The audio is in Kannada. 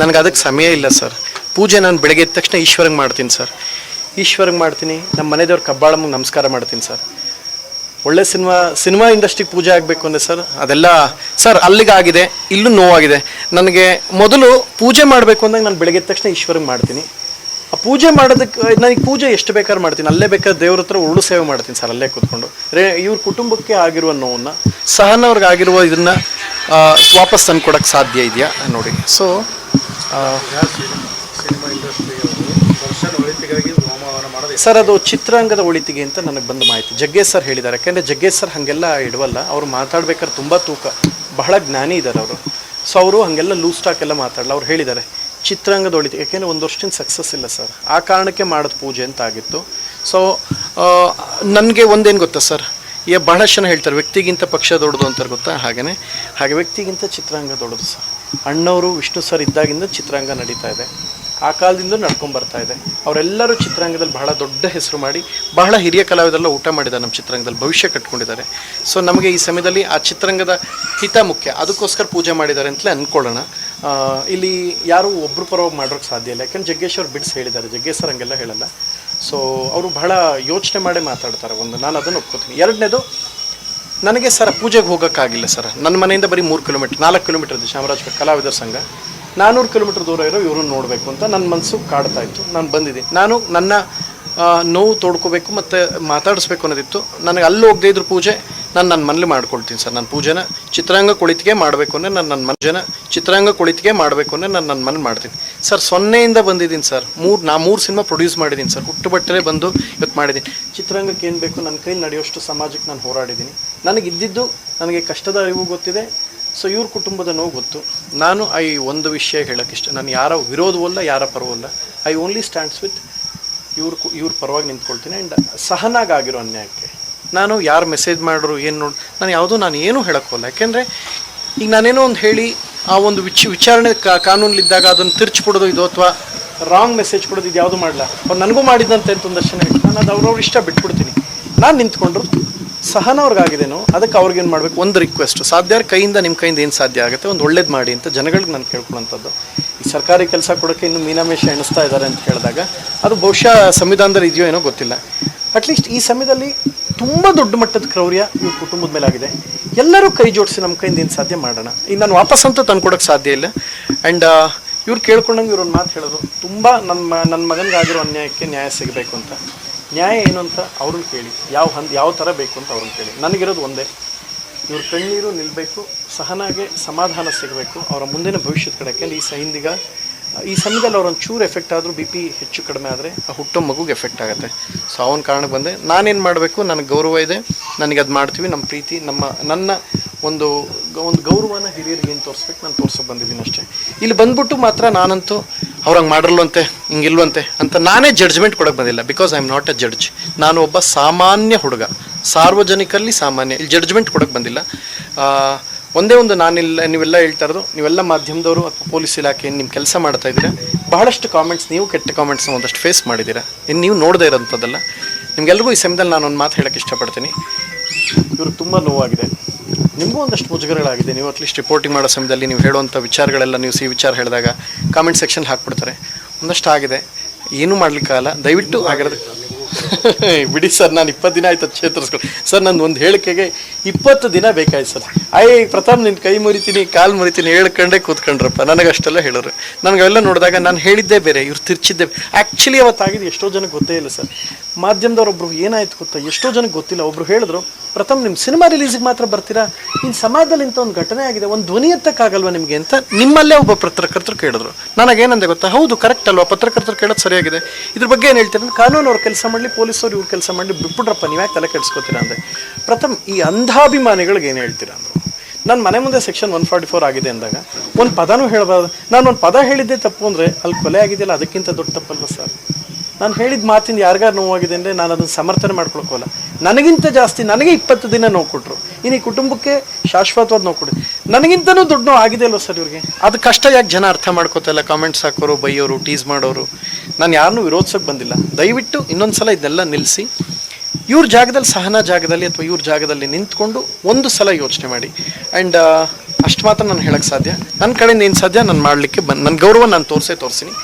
ನನಗೆ ಅದಕ್ಕೆ ಸಮಯ ಇಲ್ಲ ಸರ್. ಪೂಜೆ ನಾನು ಬೆಳಗ್ಗೆ ಎದ್ದ ತಕ್ಷಣ ಈಶ್ವರಂಗೆ ಮಾಡ್ತೀನಿ ಸರ್. ಈಶ್ವರಂಗೆ ಮಾಡ್ತೀನಿ, ನಮ್ಮ ಮನೆದೇವ್ರ ಕಬ್ಬಾಳಮ್ಮಗೆ ನಮಸ್ಕಾರ ಮಾಡ್ತೀನಿ ಸರ್. ಒಳ್ಳೆ ಸಿನಿಮಾ ಸಿನಿಮಾ ಇಂಡಸ್ಟ್ರಿಗೆ ಪೂಜೆ ಆಗಬೇಕು ಅಂದರೆ ಸರ್. ಅದೆಲ್ಲ ಸರ್, ಅಲ್ಲಿಗಾಗಿದೆ, ಇಲ್ಲೂ ನೋವಾಗಿದೆ. ನನಗೆ ಮೊದಲು ಪೂಜೆ ಮಾಡಬೇಕು ಅಂದಾಗ ನಾನು ಬೆಳಗ್ಗೆ ಎದ್ದ ತಕ್ಷಣ ಈಶ್ವರಂಗೆ ಮಾಡ್ತೀನಿ. ಆ ಪೂಜೆ ಮಾಡೋದಕ್ಕೆ, ನನಗೆ ಪೂಜೆ ಎಷ್ಟು ಬೇಕಾದ್ರೂ ಮಾಡ್ತೀನಿ. ಅಲ್ಲೇ ಬೇಕಾದ್ರೆ ದೇವ್ರ ಹತ್ರ ಉರುಳು ಸೇವೆ ಮಾಡ್ತೀನಿ ಸರ್, ಅಲ್ಲೇ ಕೂತ್ಕೊಂಡು. ರೇ, ಇವ್ರ ಕುಟುಂಬಕ್ಕೆ ಆಗಿರುವ ನೋವನ್ನು ಸಹನವ್ರಿಗೆ ಆಗಿರುವ ಇದನ್ನು ವಾಪಸ್ ತಂದು ಕೊಡೋಕ್ಕೆ ಸಾಧ್ಯ ಇದೆಯಾ? ನೋಡಿ. ಸೊ ಸರ್, ಅದು ಚಿತ್ರಾಂಗದ ಒಳಿತಿಗೆ ಅಂತ ನನಗೆ ಬಂದ ಮಾಹಿತಿ. ಜಗ್ಗೇಶ್ ಸರ್ ಹೇಳಿದ್ದಾರೆ. ಯಾಕೆಂದರೆ ಜಗ್ಗೇಶ್ ಸರ್ ಹಾಗೆಲ್ಲ ಇಡವಲ್ಲ, ಅವ್ರು ಮಾತಾಡ್ಬೇಕಾದ್ರೆ ತುಂಬ ತೂಕ. ಬಹಳ ಜ್ಞಾನಿ ಇದ್ದಾರೆ ಅವರು. ಸೊ ಅವರು ಹಾಗೆಲ್ಲ ಲೂಸ್ ಸ್ಟಾಕ್ ಎಲ್ಲ ಮಾತಾಡಲ್ಲ ಅವ್ರು ಹೇಳಿದ್ದಾರೆ, ಚಿತ್ರಾಂಗದ ಒಳಿತು, ಯಾಕೆಂದರೆ ಒಂದು ವರ್ಷದಿಂದ ಸಕ್ಸಸ್ ಇಲ್ಲ ಸರ್. ಆ ಕಾರಣಕ್ಕೆ ಮಾಡೋದು ಪೂಜೆ ಅಂತ ಆಗಿತ್ತು. ಸೊ ನನಗೆ ಒಂದೇನು ಗೊತ್ತಾ ಸರ್? ಈಗ ಬಹಳಷ್ಟು ಜನ ಹೇಳ್ತಾರೆ, ವ್ಯಕ್ತಿಗಿಂತ ಪಕ್ಷ ದೊಡ್ಡದು ಅಂತಾರೆ ಗೊತ್ತಾ? ಹಾಗೆಯೇ ಹಾಗೆ ವ್ಯಕ್ತಿಗಿಂತ ಚಿತ್ರಾಂಗ ದೊಡ್ಡದು ಸರ್. ಅಣ್ಣವರು ವಿಷ್ಣು ಸರ್ ಇದ್ದಾಗಿಂದ ಚಿತ್ರಾಂಗ ನಡೀತಾ ಇದೆ. ಆ ಕಾಲದಿಂದ ನಡ್ಕೊಂಬರ್ತಾ ಇದೆ. ಅವರೆಲ್ಲರೂ ಚಿತ್ರಾಂಗದಲ್ಲಿ ಬಹಳ ದೊಡ್ಡ ಹೆಸರು ಮಾಡಿ ಬಹಳ ಹಿರಿಯ ಕಲಾವಿದರೆಲ್ಲ ಊಟ ಮಾಡಿದ್ದಾರೆ ನಮ್ಮ ಚಿತ್ರಾಂಗದಲ್ಲಿ, ಭವಿಷ್ಯ ಕಟ್ಕೊಂಡಿದ್ದಾರೆ. ಸೊ ನಮಗೆ ಈ ಸಮಯದಲ್ಲಿ ಆ ಚಿತ್ರಾಂಗದ ಹಿತ ಮುಖ್ಯ. ಅದಕ್ಕೋಸ್ಕರ ಪೂಜೆ ಮಾಡಿದ್ದಾರೆ ಅಂತಲೇ ಅಂದ್ಕೊಳ್ಳೋಣ ಇಲ್ಲಿ ಯಾರು ಒಬ್ಬರು ಪರವಾಗಿ ಮಾಡೋಕ್ಕೆ ಸಾಧ್ಯ ಇಲ್ಲ. ಯಾಕಂದ್ರೆ ಜಗ್ಗೇಶ್ ಅವ್ರು ಬಿಡ್ಸಿ ಹೇಳಿದ್ದಾರೆ. ಜಗ್ಗೇಶ್ ಸರ್ ಹಂಗೆಲ್ಲ ಹೇಳಲ್ಲ. ಸೊ ಅವರು ಬಹಳ ಯೋಚನೆ ಮಾಡೇ ಮಾತಾಡ್ತಾರೆ. ಒಂದು, ನಾನು ಅದನ್ನು ಒಪ್ಕೋತೀನಿ. ಎರಡನೇದು ನನಗೆ ಸರ್ ಪೂಜೆಗೆ ಹೋಗೋಕ್ಕಾಗಿಲ್ಲ ಸರ್. ನನ್ನ ಮನೆಯಿಂದ ಬರೀ ಮೂರು ಕಿಲೋಮೀಟ್ರ್, ನಾಲ್ಕು ಕಿಲೋಮೀಟರ್ ಇದೆ ಚಾಮರಾಜಪೇಟೆ ಕಲಾವಿದರ ಸಂಘ. ನಾನ್ನೂರು ಕಿಲೋಮೀಟರ್ ದೂರ ಇರೋ ಇವ್ರನ್ನ ನೋಡಬೇಕು ಅಂತ ನನ್ನ ಮನಸ್ಸು ಕಾಡ್ತಾ ಇತ್ತು, ನಾನು ಬಂದಿದ್ದೆ. ನಾನು ನನ್ನ ನೋವು ತೋಡ್ಕೋಬೇಕು ಮತ್ತು ಮಾತಾಡಿಸ್ಬೇಕು ಅನ್ನೋದಿತ್ತು. ನನಗೆ ಅಲ್ಲಿ ಹೋಗದೇ ಇದ್ರು ಪೂಜೆ ನಾನು ನನ್ನ ಮನೇಲಿ ಮಾಡ್ಕೊಳ್ತೀನಿ ಸರ್. ನನ್ನ ಪೂಜೆನ ಚಿತ್ರಾಂಗ ಕುಳಿತಿಗೆ ಮಾಡಬೇಕು ಅಂದರೆ ನಾನು ನನ್ನ ಮನುಜನ ಚಿತ್ರಾಂಗ ಕುಳಿತಿಗೆ ಮಾಡಬೇಕು ಅಂದರೆ ನಾನು ನನ್ನ ಮನೇಲಿ ಮಾಡ್ತೀನಿ. ಸರ್, ಸೊನ್ನೆಯಿಂದ ಬಂದಿದ್ದೀನಿ ಸರ್. ಮೂರು, ನಾ ಮೂರು ಸಿನಿಮಾ ಪ್ರೊಡ್ಯೂಸ್ ಮಾಡಿದ್ದೀನಿ ಸರ್. ಹುಟ್ಟು ಬಟ್ಟರೆ ಬಂದು ಇವತ್ತು ಮಾಡಿದ್ದೀನಿ. ಚಿತ್ರಾಂಗಕ್ಕೆ ಏನು ಬೇಕು? ನನ್ನ ಕೈಲಿ ನಡೆಯೋಷ್ಟು ಸಮಾಜಕ್ಕೆ ನಾನು ಹೋರಾಡಿದ್ದೀನಿ. ನನಗೆ ಇದ್ದಿದ್ದು ನನಗೆ ಕಷ್ಟದ ಅರಿವು ಗೊತ್ತಿದೆ. ಸೊ, ಇವ್ರ ಕುಟುಂಬದ ನೋವು ಗೊತ್ತು. ನಾನು ಐ ಒಂದು ವಿಷಯ ಹೇಳೋಕ್ಕೆ ಇಷ್ಟ ನಾನು ಯಾರ ವಿರೋಧವಲ್ಲ ಯಾರ ಪರವಲ್ಲ ಐ ಓನ್ಲಿ ಸ್ಟ್ಯಾಂಡ್ಸ್ ವಿತ್ ಇವ್ರ ಇವ್ರ ಪರವಾಗಿ ನಿಂತ್ಕೊಳ್ತೀನಿ. ಆ್ಯಂಡ್ ಸಹನಾಗಿರೋ ಅನ್ಯಾಯಕ್ಕೆ ನಾನು ಯಾರು ಮೆಸೇಜ್ ಮಾಡ್ರು ಏನು ನೋಡಿ, ನಾನು ಯಾವುದೂ ನಾನು ಏನೂ ಹೇಳೋಕ್ಕೋಲ್ಲ ಯಾಕೆಂದರೆ ಈಗ ನಾನೇನೋ ಒಂದು ಹೇಳಿ ಆ ಒಂದು ವಿಚ್, ವಿಚಾರಣೆ ಕಾನೂನಲ್ಲಿದ್ದಾಗ ಅದನ್ನು ತಿರ್ಚಿಬಿಡೋದು ಇದು ಅಥವಾ ರಾಂಗ್ ಮೆಸೇಜ್ ಕೊಡೋದು ಇದು ಯಾವುದು ಮಾಡಲ್ಲ ಅವ್ರು ನನಗೂ ಮಾಡಿದಂತೆ ಅಂತ ಒಂದು ದರ್ಶನ ನಾನು ಅದು ಅವ್ರವ್ರ ಇಷ್ಟ ಬಿಟ್ಬಿಡ್ತೀನಿ. ನಾನು ನಿಂತ್ಕೊಂಡ್ರು ಸಹನ ಅವ್ರಿಗಾಗಿದೇನೋ ಅದಕ್ಕೆ ಅವ್ರಿಗೇನು ಮಾಡಬೇಕು? ಒಂದು ರಿಕ್ವೆಸ್ಟ್ ಸಾಧ್ಯ ಕೈಯಿಂದ ನಿಮ್ಮ ಕೈಯಿಂದ ಏನು ಸಾಧ್ಯ ಆಗುತ್ತೆ? ಒಂದು ಒಳ್ಳೇದು ಮಾಡಿ ಅಂತ ಜನಗಳಿಗೆ ನಾನು ಕೇಳ್ಕೊಳ್ಳೋಂಥದ್ದು ಈ ಸರ್ಕಾರಿ ಕೆಲಸ ಕೊಡೋಕ್ಕೆ ಇನ್ನು ಮೀನಾಮೇಷ ಎಣಿಸ್ತಾ ಇದ್ದಾರೆ ಅಂತ ಹೇಳಿದಾಗ ಅದು ಬಹುಶಃ ಸಂವಿಧಾನದಲ್ಲಿ ಇದೆಯೋ ಏನೋ ಗೊತ್ತಿಲ್ಲ. ಅಟ್ಲೀಸ್ಟ್ ಈ ಸಮಯದಲ್ಲಿ ತುಂಬ ದೊಡ್ಡ ಮಟ್ಟದ ಕ್ರೌರ್ಯ ಇವ್ರ ಕುಟುಂಬದ ಮೇಲೆ ಆಗಿದೆ. ಎಲ್ಲರೂ ಕೈ ಜೋಡಿಸಿ ನಮ್ಮ ಕೈಯಿಂದ ಏನು ಸಾಧ್ಯ ಮಾಡೋಣ. ಈಗ ನಾನು ವಾಪಸ್ ಅಂತೂ ತಂದ್ಕೊಡೋಕ್ಕೆ ಸಾಧ್ಯ ಇಲ್ಲ. ಆ್ಯಂಡ್ ಇವ್ರು ಕೇಳ್ಕೊಂಡಂಗೆ ಇವ್ರೊಂದು ಮಾತು ಹೇಳೋದು, ತುಂಬ ನನ್ನ ನನ್ನ ಮಗನಿಗಾಗಿರೋ ಅನ್ಯಾಯಕ್ಕೆ ನ್ಯಾಯ ಸಿಗಬೇಕು ಅಂತ. ನ್ಯಾಯ ಏನು ಅಂತ ಅವ್ರನ್ನ ಕೇಳಿ. ಯಾವ ಹಂದ್, ಯಾವ ಥರ ಬೇಕು ಅಂತ ಅವ್ರನ್ನ ಕೇಳಿ. ನನಗಿರೋದು ಒಂದೇ. ಇವ್ರ ಕಣ್ಣೀರು ನಿಲ್ಲಬೇಕು ಸಹನಾಗೆ ಸಮಾಧಾನ ಸಿಗಬೇಕು, ಅವರ ಮುಂದಿನ ಭವಿಷ್ಯದ ಕಡೆ ಈ ಸಹಿಂದಿಗ ಈ ಸಮಯದಲ್ಲಿ ಅವ್ರೊಂದು ಚೂರು ಎಫೆಕ್ಟ್ ಆದರೂ ಬಿ ಪಿ ಹೆಚ್ಚು ಕಡಿಮೆ ಆದರೆ ಆ ಹುಟ್ಟೋ ಮಗುಗೆ ಎಫೆಕ್ಟ್ ಆಗುತ್ತೆ. ಸೊ ಅವನ ಕಾರಣಕ್ಕೆ ಬಂದೆ. ನಾನೇನು ಮಾಡಬೇಕು? ನನಗೆ ಗೌರವ ಇದೆ. ನನಗೆ ಅದು ಮಾಡ್ತೀವಿ. ನಮ್ಮ ಪ್ರೀತಿ, ನಮ್ಮ, ನನ್ನ ಒಂದು ಒಂದು ಗೌರವನ ಹಿರಿಯರಿಗೆ ಏನು ತೋರಿಸ್ಬೇಕು ನಾನು ತೋರ್ಸೋಕೆ ಬಂದಿದ್ದೀನಿ ಅಷ್ಟೇ. ಇಲ್ಲಿ ಬಂದ್ಬಿಟ್ಟು ಮಾತ್ರ ನಾನಂತೂ ಅವ್ರು ಹಂಗೆ ಮಾಡಿರಲ್ವಂತೆ ಹಿಂಗಿಲ್ವಂತೆ ಅಂತ ನಾನೇ ಜಡ್ಜ್ಮೆಂಟ್ ಕೊಡೋಕೆ ಬಂದಿಲ್ಲ because I am not a judge ನಾನು ಒಬ್ಬ ಸಾಮಾನ್ಯ ಹುಡುಗ. ಸಾರ್ವಜನಿಕರಲ್ಲಿ ಸಾಮಾನ್ಯ, ಇಲ್ಲಿ ಜಡ್ಜ್ಮೆಂಟ್ ಕೊಡೋಕೆ ಬಂದಿಲ್ಲ. ಒಂದೇ ಒಂದು ನಾನಿಲ್ಲ, ನೀವೆಲ್ಲ ಹೇಳ್ತಾ ಇರೋದು, ನೀವೆಲ್ಲ ಮಾಧ್ಯಮದವರು ಅಥವಾ ಪೊಲೀಸ್ ಇಲಾಖೆ ನಿಮ್ಮ ಕೆಲಸ ಮಾಡ್ತಾ ಇದ್ದೀರಾ? ಬಹಳಷ್ಟು ಕಾಮೆಂಟ್ಸ್ ನೀವು ಕೆಟ್ಟ ಕಾಮೆಂಟ್ಸ್ ಒಂದಷ್ಟು ಫೇಸ್ ಮಾಡಿದ್ದೀರಾ? ಇನ್ನು ನೀವು ನೋಡದೇ ಇರೋಂಥದ್ದಲ್ಲ. ನಿಮಗೆಲ್ಲರಿಗೂ ಈ ಸಮಯದಲ್ಲಿ ನಾನು ಒಂದು ಮಾತು ಹೇಳೋಕ್ಕೆ ಇಷ್ಟಪಡ್ತೀನಿ. ಇವ್ರಿಗೆ ತುಂಬ ನೋವಾಗಿದೆ. ನಿಮಗೂ ಒಂದಷ್ಟು ಮುಜುಗರಗಳಾಗಿದೆ. ನೀವು ಅಟ್ಲೀಸ್ಟ್ ರಿಪೋರ್ಟಿಂಗ್ ಮಾಡೋ ಸಮಯದಲ್ಲಿ ನೀವು ಹೇಳುವಂಥ ವಿಚಾರಗಳೆಲ್ಲ ನೀವು ಸಿ ವಿಚಾರ ಹೇಳಿದಾಗ ಕಾಮೆಂಟ್ ಸೆಕ್ಷನ್ ಹಾಕ್ಬಿಡ್ತಾರೆ. ಒಂದಷ್ಟು ಆಗಿದೆ. ಏನೂ ಮಾಡಲಿಕ್ಕಾಗಲ್ಲ. ದಯವಿಟ್ಟು ಆಗಿರೋದು ಬಿಡಿ ಸರ್, ನಾನು ಇಪ್ಪತ್ತು ದಿನ ಆಯ್ತು ಚೇತರಿಸ್ಕೊಂಡು ಸರ್ ನನ್ನ ಒಂದು ಹೇಳಿಕೆಗೆ ಇಪ್ಪತ್ತು ದಿನ ಬೇಕಾಯ್ತು ಸರ್. ಐ ಪ್ರಥಮ್ ನಿನ್ನ ಕೈ ಮುರಿತೀನಿ, ಕಾಲು ಮುರಿತೀನಿ ಹೇಳ್ಕೊಂಡೇ ಕೂತ್ಕೊಂಡ್ರಪ್ಪ. ನನಗೆ ಅಷ್ಟೆಲ್ಲ ಹೇಳೋರು. ನನಗೆ ಅವೆಲ್ಲ ನೋಡಿದಾಗ ನಾನು ಹೇಳಿದ್ದೇ ಬೇರೆ, ಇವ್ರು ತಿರ್ಚಿದ್ದೆ ಆ್ಯಕ್ಚುಲಿ ಅವತ್ತಾಗಿದೆ, ಎಷ್ಟೋ ಜನಕ್ಕೆ ಗೊತ್ತೇ ಇಲ್ಲ ಸರ್. ಮಾಧ್ಯಮದವ್ರೊಬ್ರು ಏನಾಯ್ತು ಗೊತ್ತಾ? ಎಷ್ಟೋ ಜನಕ್ಕೆ ಗೊತ್ತಿಲ್ಲ. ಒಬ್ರು ಹೇಳಿದ್ರು ಪ್ರಥಮ್ ನಿಮ್ಮ ಸಿನಿಮಾ ರಿಲೀಸಿಗೆ ಮಾತ್ರ ಬರ್ತೀರಾ? ಇನ್ನು ಸಮಾಜದಲ್ಲಿ ಇಂಥ ಒಂದು ಘಟನೆ ಆಗಿದೆ, ಒಂದು ಧ್ವನಿ ಎತ್ತಕ್ಕಾಗಲ್ವಾ ನಿಮಗೆ ಅಂತ ನಿಮ್ಮಲ್ಲೇ ಒಬ್ಬ ಪತ್ರಕರ್ತರು ಕೇಳಿದ್ರು. ನನಗೇನಂದೆ ಗೊತ್ತಾ? ಹೌದು ಕರೆಕ್ಟ್ ಅಲ್ವಾ? ಪತ್ರಕರ್ತರು ಕೇಳೋದು ಸರಿಯಾಗಿದೆ. ಇದ್ರ ಬಗ್ಗೆ ಏನು ಹೇಳ್ತೀರಾ ಕಾನೂನು ಅವ್ರ ಕೆಲಸ ಮಾಡಲಿ, ಪೊಲೀಸವ್ರು ಇವ್ರ ಕೆಲಸ ಮಾಡಲಿ, ಬಿಟ್ಬಿಡ್ರಪ್ಪ ನೀವ್ಯಾಕೆ ತಲೆ ಕೆಡಿಸ್ಕೋತೀರಾ ಅಂದೆ. ಪ್ರಥಮ್ ಈ ಅಂಧಾಭಿಮಾನಿಗಳಿಗೆ ಏನು ಹೇಳ್ತೀರಾ ಅಂದರು. ನನ್ನ ಮನೆ ಮುಂದೆ ಸೆಕ್ಷನ್ ಒನ್ ಫಾರ್ಟಿ ಫೋರ್ ಆಗಿದೆ ಅಂದಾಗ, ಒಂದು ಪದನೂ ಹೇಳಬಾರ್ದು. ನಾನು ಒಂದು ಪದ ಹೇಳಿದ್ದೆ ತಪ್ಪು ಅಂದರೆ, ಅಲ್ಲಿ ಕೊಲೆ ಆಗಿದೆಯಲ್ಲ, ಅದಕ್ಕಿಂತ ದೊಡ್ಡ ತಪ್ಪಲ್ವ ಸರ್? ನಾನು ಹೇಳಿದ ಮಾತಿಂದ ಯಾರಿಗಾರು ನೋವಾಗಿದೆ ಅಂದರೆ, ನಾನು ಅದನ್ನು ಸಮರ್ಥನೆ ಮಾಡ್ಕೊಳಕ್ಕೋಲ್ಲ ನನಗಿಂತ ಜಾಸ್ತಿ ನನಗೆ ಇಪ್ಪತ್ತು ದಿನ ನೋವು ಕೊಟ್ಟರು ಇನ್ನು ಈ ಕುಟುಂಬಕ್ಕೆ ಶಾಶ್ವತವಾದ ನೋವು ಕೊಡಿ ನನಗಿಂತನೂ ದುಡ್ಡು ನೋವು ಆಗಿದೆ ಅಲ್ವ ಸರ್ ಇವ್ರಿಗೆ? ಅದು ಕಷ್ಟ ಯಾಕೆ ಜನ ಅರ್ಥ ಮಾಡ್ಕೋತಲ್ಲ ಕಾಮೆಂಟ್ಸ್ ಹಾಕೋರು, ಬೈಯೋರು ಟೀಸ್ ಮಾಡೋರು. ನಾನು ಯಾರನ್ನೂ ವಿರೋಧಿಸೋಕೆ ಬಂದಿಲ್ಲ. ದಯವಿಟ್ಟು ಇನ್ನೊಂದು ಸಲ ಇದನ್ನೆಲ್ಲ ನಿಲ್ಲಿಸಿ. ಇವ್ರ ಜಾಗದಲ್ಲಿ ಸಹನಾ ಜಾಗದಲ್ಲಿ ಅಥವಾ ಇವ್ರ ಜಾಗದಲ್ಲಿ ನಿಂತ್ಕೊಂಡು ಒಂದು ಸಲ ಯೋಚನೆ ಮಾಡಿ. ಆ್ಯಂಡ್ ಅಷ್ಟು ಮಾತ್ರ ನಾನು ಹೇಳಕ್ಕೆ ಸಾಧ್ಯ. ನನ್ನ ಕಡೆಯಿಂದ ಏನು ಸಾಧ್ಯ? ನಾನು ಮಾಡಲಿಕ್ಕೆ ಬನ್ ನನ್ನ ಗೌರವ ನಾನು ತೋರಿಸೇ ತೋರಿಸ್ತೀನಿ.